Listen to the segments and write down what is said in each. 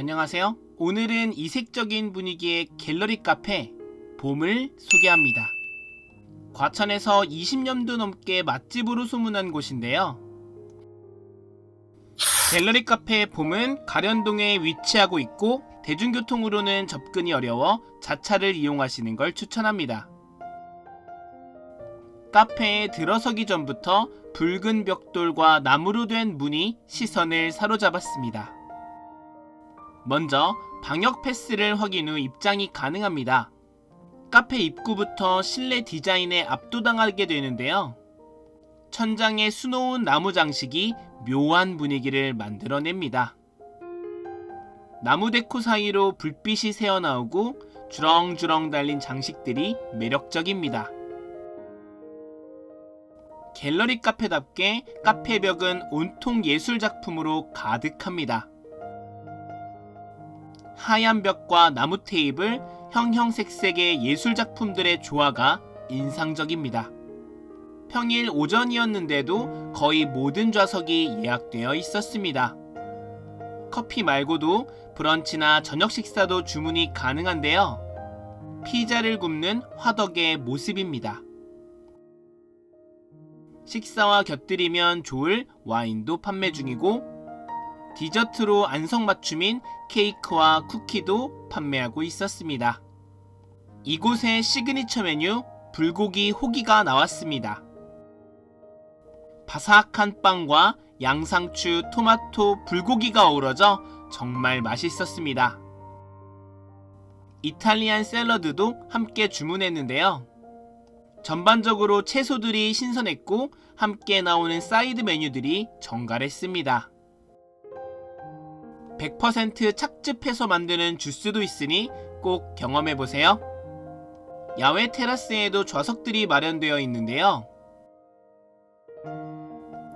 안녕하세요. 오늘은 이색적인 분위기의 갤러리 카페 봄을 소개합니다. 과천에서 20년도 넘게 맛집으로 소문난 곳인데요. 갤러리 카페 봄은 가련동에 위치하고 있고 대중교통으로는 접근이 어려워 자차를 이용하시는 걸 추천합니다. 카페에 들어서기 전부터 붉은 벽돌과 나무로 된 문이 시선을 사로잡았습니다. 먼저 방역 패스를 확인 후 입장이 가능합니다. 카페 입구부터 실내 디자인에 압도당하게 되는데요. 천장에 수놓은 나무 장식이 묘한 분위기를 만들어냅니다. 나무 데코 사이로 불빛이 새어나오고 주렁주렁 달린 장식들이 매력적입니다. 갤러리 카페답게 카페 벽은 온통 예술 작품으로 가득합니다. 하얀 벽과 나무 테이블, 형형색색의 예술 작품들의 조화가 인상적입니다. 평일 오전이었는데도 거의 모든 좌석이 예약되어 있었습니다. 커피 말고도 브런치나 저녁 식사도 주문이 가능한데요. 피자를 굽는 화덕의 모습입니다. 식사와 곁들이면 좋을 와인도 판매 중이고 디저트로 안성맞춤인 케이크와 쿠키도 판매하고 있었습니다. 이곳의 시그니처 메뉴 불고기 호기가 나왔습니다. 바삭한 빵과 양상추, 토마토, 불고기가 어우러져 정말 맛있었습니다. 이탈리안 샐러드도 함께 주문했는데요. 전반적으로 채소들이 신선했고 함께 나오는 사이드 메뉴들이 정갈했습니다. 100% 착즙해서 만드는 주스도 있으니 꼭 경험해보세요. 야외 테라스에도 좌석들이 마련되어 있는데요.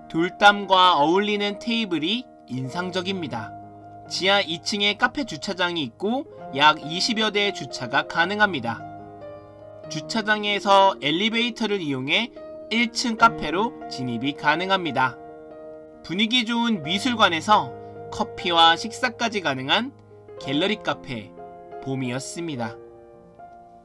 돌담과 어울리는 테이블이 인상적입니다. 지하 2층에 카페 주차장이 있고 약 20여 대의 주차가 가능합니다. 주차장에서 엘리베이터를 이용해 1층 카페로 진입이 가능합니다. 분위기 좋은 미술관에서 커피와 식사까지 가능한 갤러리 카페 봄이었습니다.